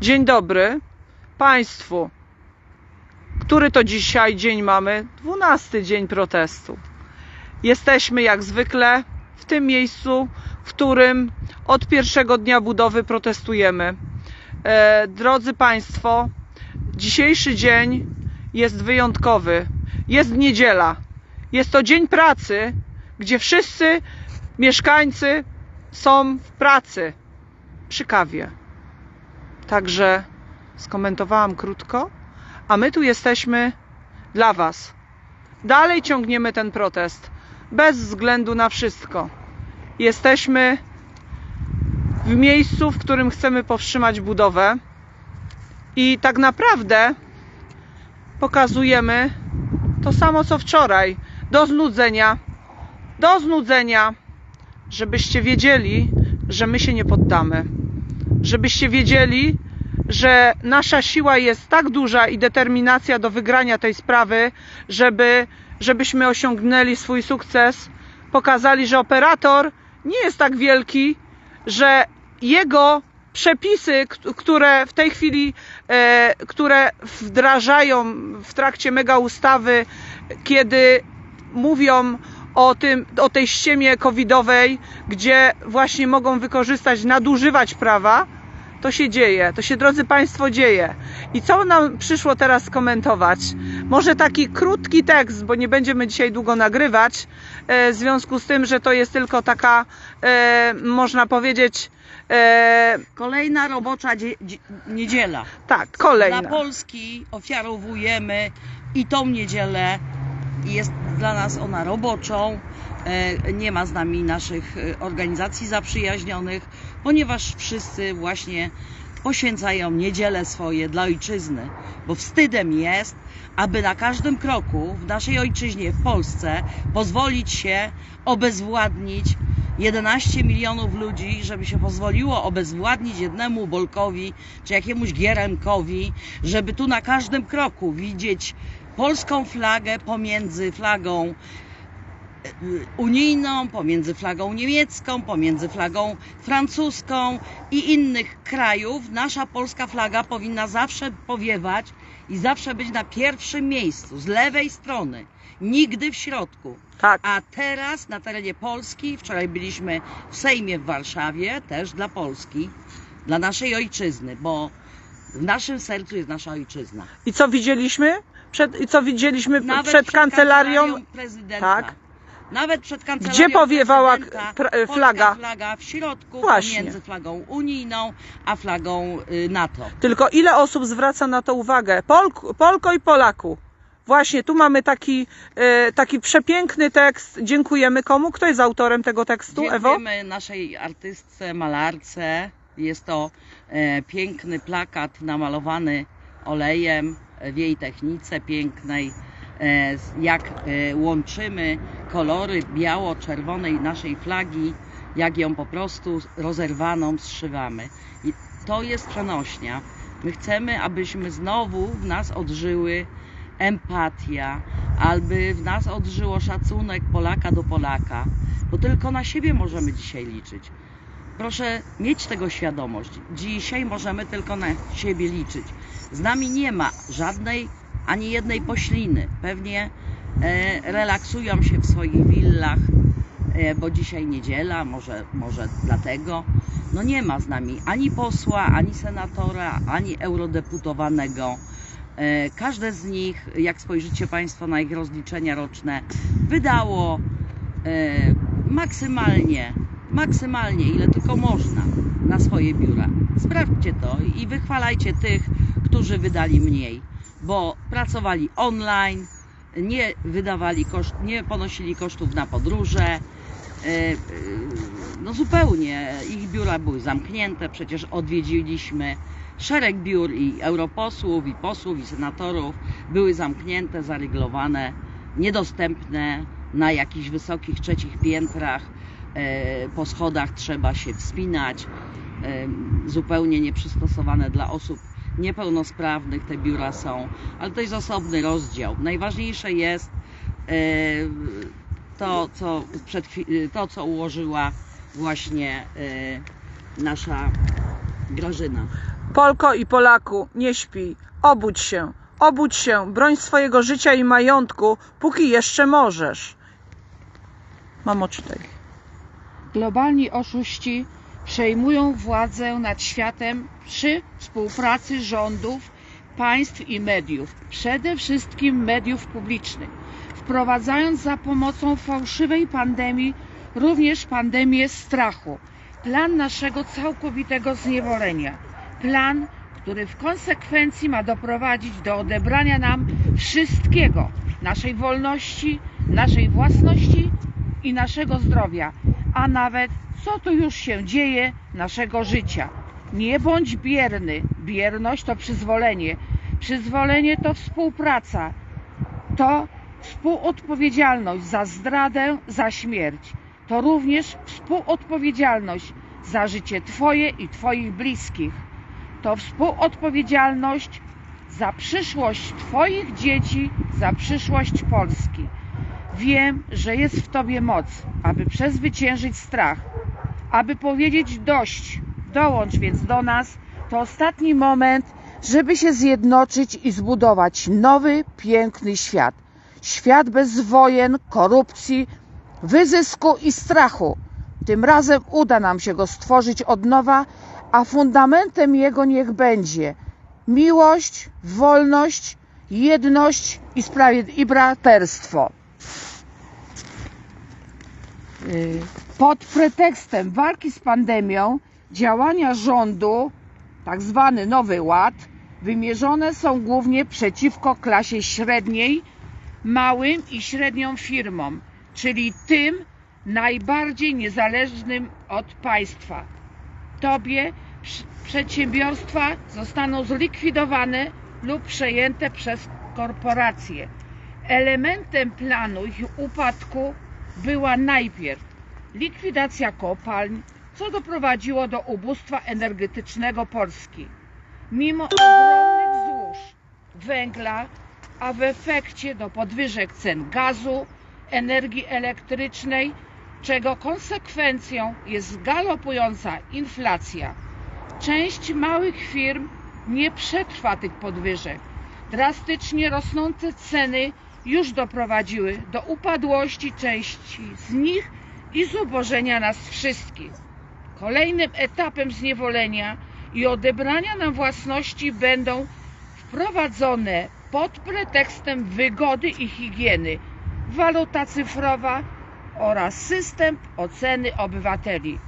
Dzień dobry Państwu. Który to dzisiaj dzień mamy? 12 dzień protestu. Jesteśmy jak zwykle w tym miejscu, w którym od pierwszego dnia budowy protestujemy. E, drodzy Państwo, dzisiejszy dzień jest wyjątkowy. Jest niedziela. Jest to dzień pracy, gdzie wszyscy mieszkańcy są w pracy przy kawie. Także skomentowałam krótko, a my tu jesteśmy dla Was. Dalej ciągniemy ten protest, bez względu na wszystko. Jesteśmy w miejscu, w którym chcemy powstrzymać budowę i tak naprawdę pokazujemy to samo co wczoraj. Do znudzenia, do znudzenia, żebyście wiedzieli, że my się nie poddamy żebyście wiedzieli, że nasza siła jest tak duża i determinacja do wygrania tej sprawy, żeby, żebyśmy osiągnęli swój sukces, pokazali, że operator nie jest tak wielki, że jego przepisy, które w tej chwili, e, które wdrażają w trakcie mega ustawy, kiedy mówią o, tym, o tej ściemie covidowej, gdzie właśnie mogą wykorzystać, nadużywać prawa, to się dzieje, to się drodzy Państwo dzieje. I co nam przyszło teraz skomentować? Może taki krótki tekst, bo nie będziemy dzisiaj długo nagrywać, e, w związku z tym, że to jest tylko taka, e, można powiedzieć, e, Kolejna robocza dzie- dzie- niedziela. tak, kolejna. Dla Polski ofiarowujemy i tą niedzielę. Jest dla nas ona roboczą. E, Nie ma z nami naszych e, organizacji zaprzyjaźnionych, ponieważ wszyscy właśnie poświęcają niedzielę swoje dla ojczyzny, bo wstydem jest, aby na każdym kroku w naszej ojczyźnie, w Polsce, pozwolić się obezwładnić 11 milionów ludzi, żeby się pozwoliło obezwładnić jednemu Bolkowi czy jakiemuś Gieremkowi, żeby tu na każdym kroku widzieć polską flagę pomiędzy flagą e, unijną, pomiędzy flagą niemiecką, pomiędzy flagą francuską i innych krajów. Nasza polska flaga powinna zawsze powiewać i zawsze być na pierwszym miejscu, z lewej strony, nigdy w środku. Tak, A teraz na terenie Polski, wczoraj byliśmy w Sejmie w Warszawie, też dla Polski, dla naszej ojczyzny, bo w naszym sercu jest nasza ojczyzna. i co widzieliśmy? Przed, I co widzieliśmy Nawet przed kancelarią? prezydenta. Tak. Nawet przed kancelarią Gdzie powiewała prezydenta polska flaga? flaga w środku, Właśnie. pomiędzy flagą unijną a flagą y, NATO. Tylko ile osób zwraca na to uwagę? Polk, Polko i Polaku. Właśnie, tu mamy taki, e, taki przepiękny tekst. Dziękujemy komu? Kto jest autorem tego tekstu, Ewo? Dziękujemy naszej artystce, malarce. Jest to e, piękny plakat namalowany olejem w jej technice pięknej. E, jak e, łączymy kolory biało-czerwonej naszej flagi, jak ją po prostu rozerwaną zszywamy. I to jest przenośnia. My chcemy, abyśmy znowu w nas odżyły empatia, aby w nas odżyło szacunek Polaka do Polaka, bo tylko na siebie możemy dzisiaj liczyć. Proszę mieć tego świadomość. Dzisiaj możemy tylko na siebie liczyć. Z nami nie ma żadnej ani jednej pośliny. Pewnie e, relaksują się w swoich willach, e, bo dzisiaj niedziela, może, może dlatego. No nie ma z nami ani posła, ani senatora, ani eurodeputowanego. E, Każde z nich, jak spojrzycie Państwo na ich rozliczenia roczne, wydało e, maksymalnie, maksymalnie ile tylko można na swoje biura. Sprawdźcie to i wychwalajcie tych, którzy wydali mniej, bo pracowali online, nie wydawali koszt, nie ponosili kosztów na podróże. e, e, No zupełnie ich biura były zamknięte, przecież odwiedziliśmy szereg biur i europosłów, i posłów, i senatorów były zamknięte, zaryglowane, niedostępne na jakichś wysokich trzecich piętrach. E, Po schodach trzeba się wspinać, zupełnie nieprzystosowane dla osób niepełnosprawnych te biura są, ale to jest osobny rozdział. Najważniejsze jest e, to, co, przed, chwi- to, co ułożyła właśnie e, nasza Grażyna. Polko i Polaku, nie śpij. Obudź się. Obudź się. Broń swojego życia i majątku, póki jeszcze możesz. Mamo, czytaj. Globalni oszuści przejmują władzę nad światem przy współpracy rządów, państw i mediów, przede wszystkim mediów publicznych, wprowadzając za pomocą fałszywej pandemii również pandemię strachu. Plan naszego całkowitego zniewolenia. Plan, który w konsekwencji ma doprowadzić do odebrania nam wszystkiego naszej wolności, naszej własności i naszego zdrowia, a nawet co tu już się dzieje naszego życia. Nie bądź bierny. Bierność to przyzwolenie. Przyzwolenie to współpraca. To współodpowiedzialność za zdradę, za śmierć. To również współodpowiedzialność za życie Twoje i Twoich bliskich. To współodpowiedzialność za przyszłość Twoich dzieci, za przyszłość Polski. Wiem, że jest w Tobie moc, aby przezwyciężyć strach, aby powiedzieć dość. Dołącz więc do nas. To ostatni moment, żeby się zjednoczyć i zbudować nowy, piękny świat. Świat bez wojen, korupcji, wyzysku i strachu. Tym razem uda nam się go stworzyć od nowa, a fundamentem jego niech będzie miłość, wolność, jedność i sprawiedliwe i braterstwo. Y, Pod pretekstem walki z pandemią działania rządu, tak zwany Nowy Ład, wymierzone są głównie przeciwko klasie średniej, małym i średnią firmom, czyli tym najbardziej niezależnym od państwa. Tobie przedsiębiorstwa zostaną zlikwidowane lub przejęte przez korporacje. Elementem planu ich upadku była najpierw likwidacja kopalń, co doprowadziło do ubóstwa energetycznego Polski. Mimo ogromnych złóż węgla, a w efekcie do podwyżek cen gazu, energii elektrycznej, czego konsekwencją jest galopująca inflacja. Część małych firm nie przetrwa tych podwyżek. Drastycznie rosnące ceny już doprowadziły do upadłości części z nich i zubożenia nas wszystkich. Kolejnym etapem zniewolenia i odebrania nam własności będą wprowadzone pod pretekstem wygody i higieny waluta cyfrowa oraz system oceny obywateli.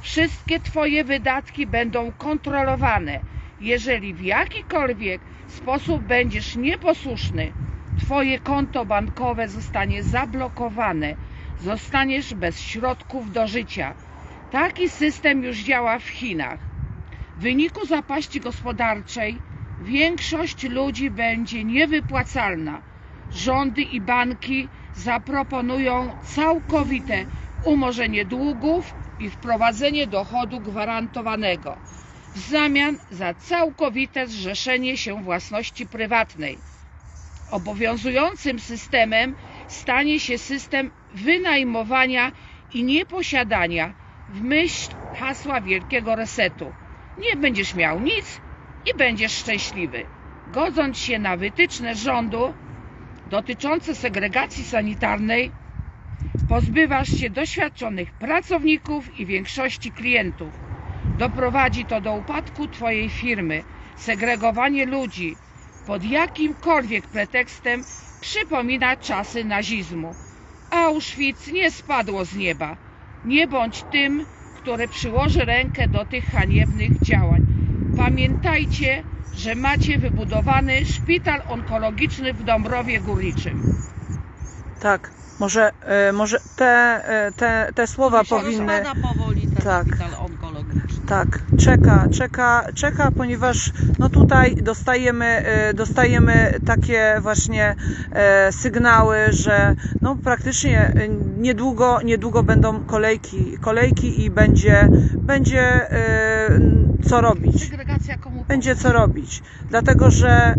Wszystkie Twoje wydatki będą kontrolowane. Jeżeli w jakikolwiek sposób będziesz nieposłuszny, Twoje konto bankowe zostanie zablokowane. Zostaniesz bez środków do życia. Taki system już działa w Chinach. W wyniku zapaści gospodarczej większość ludzi będzie niewypłacalna. Rządy i banki zaproponują całkowite umorzenie długów i wprowadzenie dochodu gwarantowanego w zamian za całkowite zrzeszenie się własności prywatnej. Obowiązującym systemem stanie się system wynajmowania i nieposiadania w myśl hasła wielkiego resetu. Nie będziesz miał nic i będziesz szczęśliwy. Godząc się na wytyczne rządu dotyczące segregacji sanitarnej, pozbywasz się doświadczonych pracowników i większości klientów. Doprowadzi to do upadku Twojej firmy. Segregowanie ludzi pod jakimkolwiek pretekstem przypomina czasy nazizmu. Auschwitz nie spadło z nieba. Nie bądź tym, który przyłoży rękę do tych haniebnych działań. Pamiętajcie, że macie wybudowany szpital onkologiczny w Dąbrowie Górniczym. Tak, może, e, może te, e, te, te słowa powinny. Powoli ten Tak. szpital. Tak, czeka, czeka, czeka, ponieważ no tutaj dostajemy, e, dostajemy takie właśnie e, sygnały, że no praktycznie e, niedługo, niedługo będą kolejki, kolejki i będzie, będzie co robić. Będzie co robić, dlatego że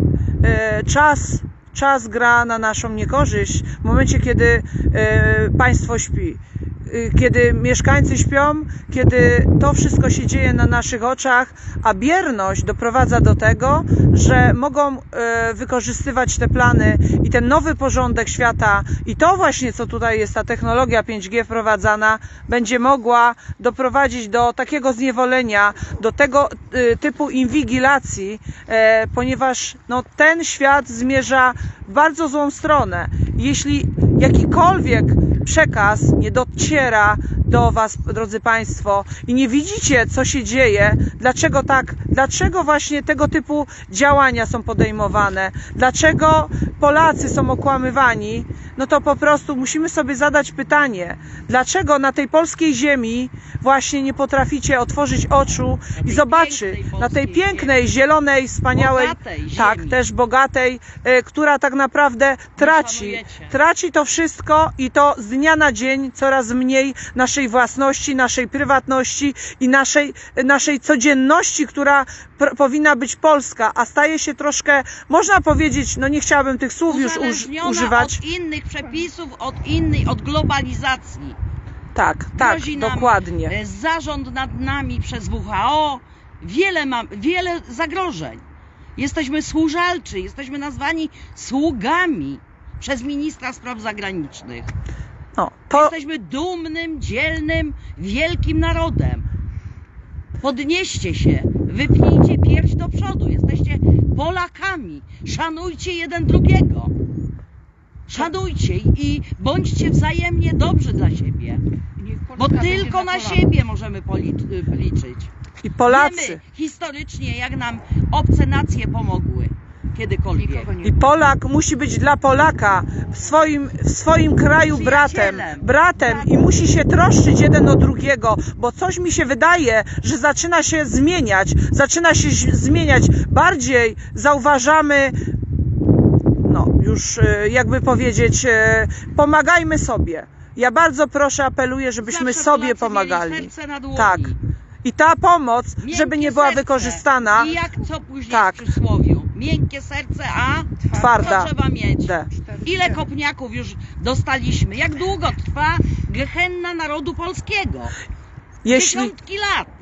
czas, czas gra na naszą niekorzyść w momencie, kiedy państwo śpi. Y, kiedy mieszkańcy śpią, kiedy to wszystko się dzieje na naszych oczach, a bierność doprowadza do tego, że mogą e, wykorzystywać te plany i ten nowy porządek świata i to właśnie, co tutaj jest, ta technologia 5G wprowadzana, będzie mogła doprowadzić do takiego zniewolenia, do tego y, typu inwigilacji, e, ponieważ no, ten świat zmierza w bardzo złą stronę. Jeśli jakikolwiek przekaz nie dociera do Was, drodzy Państwo, i nie widzicie, co się dzieje, dlaczego tak, dlaczego właśnie tego typu działania są podejmowane, dlaczego Polacy są okłamywani, no to po prostu musimy sobie zadać pytanie, dlaczego na tej polskiej ziemi właśnie nie potraficie otworzyć oczu i zobaczyć na tej pięknej, zielonej, wspaniałej, tak, też bogatej, e, która tak naprawdę traci, traci to wszystko i to z dnia na dzień coraz mniej naszej własności, naszej prywatności i naszej, naszej codzienności, która powinna być polska, a staje się troszkę, można powiedzieć, no nie chciałabym tych słów już uż, używać. od innych przepisów, od innej, od globalizacji. Tak, tak, dokładnie. e, Zarząd nad nami przez WHO. Wiele, mam, wiele zagrożeń. Jesteśmy służalczy, jesteśmy nazwani sługami przez ministra spraw zagranicznych. No, to, Jesteśmy dumnym, dzielnym, wielkim narodem. Podnieście się, wypnijcie pierś do przodu. Jesteście Polakami. Szanujcie jeden drugiego. Szanujcie i bądźcie wzajemnie dobrzy dla siebie. Bo tylko na siebie możemy y, liczyć. I Polacy. Wiemy historycznie, jak nam obce nacje pomogły kiedykolwiek. I Polak musi być dla Polaka w swoim, w swoim kraju bratem, bratem i musi się troszczyć jeden o drugiego, bo coś mi się wydaje, że zaczyna się zmieniać, zaczyna się zmieniać. Bardziej zauważamy, no już e, jakby powiedzieć, e, pomagajmy sobie. Ja bardzo proszę, apeluję, żebyśmy Zawsze sobie Polacy pomagali. Mieli serce na dłoni. Tak. I ta pomoc, Miękkie żeby nie była serce. wykorzystana, I jak co później Tak. w przysłowiu. Miękkie serce, a twarda. co trzeba mieć? D. Ile kopniaków już dostaliśmy? Jak długo trwa gehenna narodu polskiego? Jeśli, Dziesiątki lat.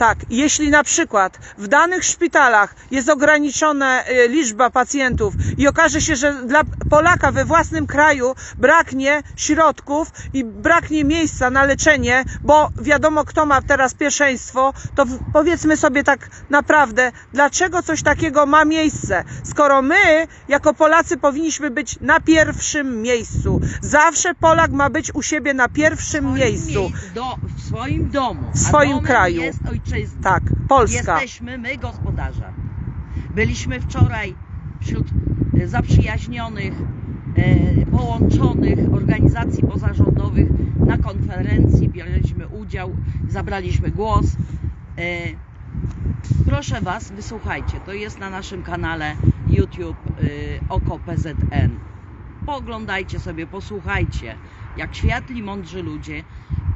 Tak, jeśli na przykład w danych szpitalach jest ograniczona e, liczba pacjentów i okaże się, że dla Polaka we własnym kraju braknie środków i braknie miejsca na leczenie, bo wiadomo kto ma teraz pierwszeństwo, to powiedzmy sobie tak naprawdę, dlaczego coś takiego ma miejsce, skoro my jako Polacy powinniśmy być na pierwszym miejscu. Zawsze Polak ma być u siebie na pierwszym miejscu. miejsc- Do, w swoim domu. W swoim kraju. Tak, Polska. Jesteśmy my gospodarzem. Byliśmy wczoraj wśród e, zaprzyjaźnionych, e, połączonych organizacji pozarządowych na konferencji. Bierzeliśmy udział, zabraliśmy głos. E, proszę Was, wysłuchajcie. To jest na naszym kanale YouTube Oko PZN. Pooglądajcie sobie, posłuchajcie, jak światli, mądrzy ludzie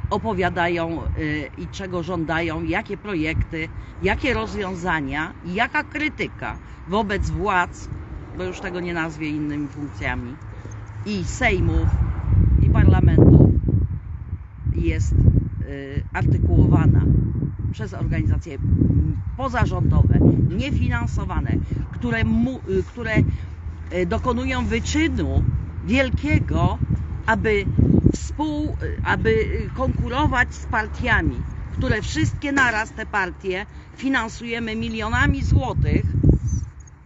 opowiadają y, i czego żądają, jakie projekty, jakie rozwiązania jaka krytyka wobec władz, bo już tego nie nazwie innymi funkcjami, i sejmów, i parlamentów jest y, artykułowana przez organizacje pozarządowe, niefinansowane, które, mu, y, które dokonują wyczynu wielkiego, aby współ, aby konkurować z partiami, które wszystkie naraz te partie finansujemy milionami złotych.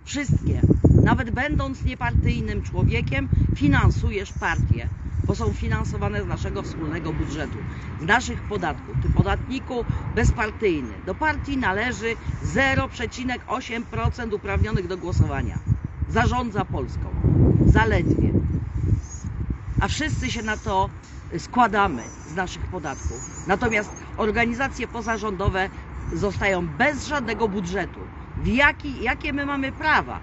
Wszystkie. Nawet będąc niepartyjnym człowiekiem, finansujesz partię, bo są finansowane z naszego wspólnego budżetu, z naszych podatków. Ty podatniku bezpartyjny. Do partii należy 0,8% uprawnionych do głosowania. Zarządza Polską. Zaledwie a wszyscy się na to składamy z naszych podatków. Natomiast organizacje pozarządowe zostają bez żadnego budżetu. W jaki, jakie my mamy prawa?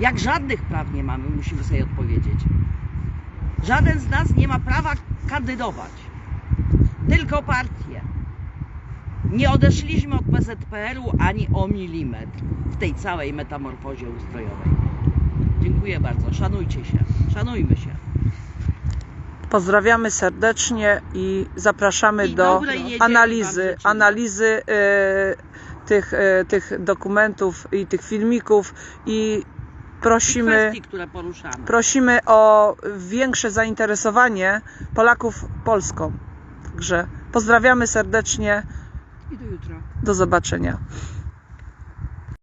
Jak żadnych praw nie mamy, musimy sobie odpowiedzieć. Żaden z nas nie ma prawa kandydować. Tylko partie. Nie odeszliśmy od PZPR-u ani o milimetr w tej całej metamorfozie ustrojowej. Dziękuję bardzo. Szanujcie się. Szanujmy się. Pozdrawiamy serdecznie i zapraszamy I do analizy, analizy e, tych, e, tych dokumentów i tych filmików i prosimy, Kwestii, prosimy o większe zainteresowanie Polaków Polską. Także pozdrawiamy serdecznie. I do jutra. Do zobaczenia.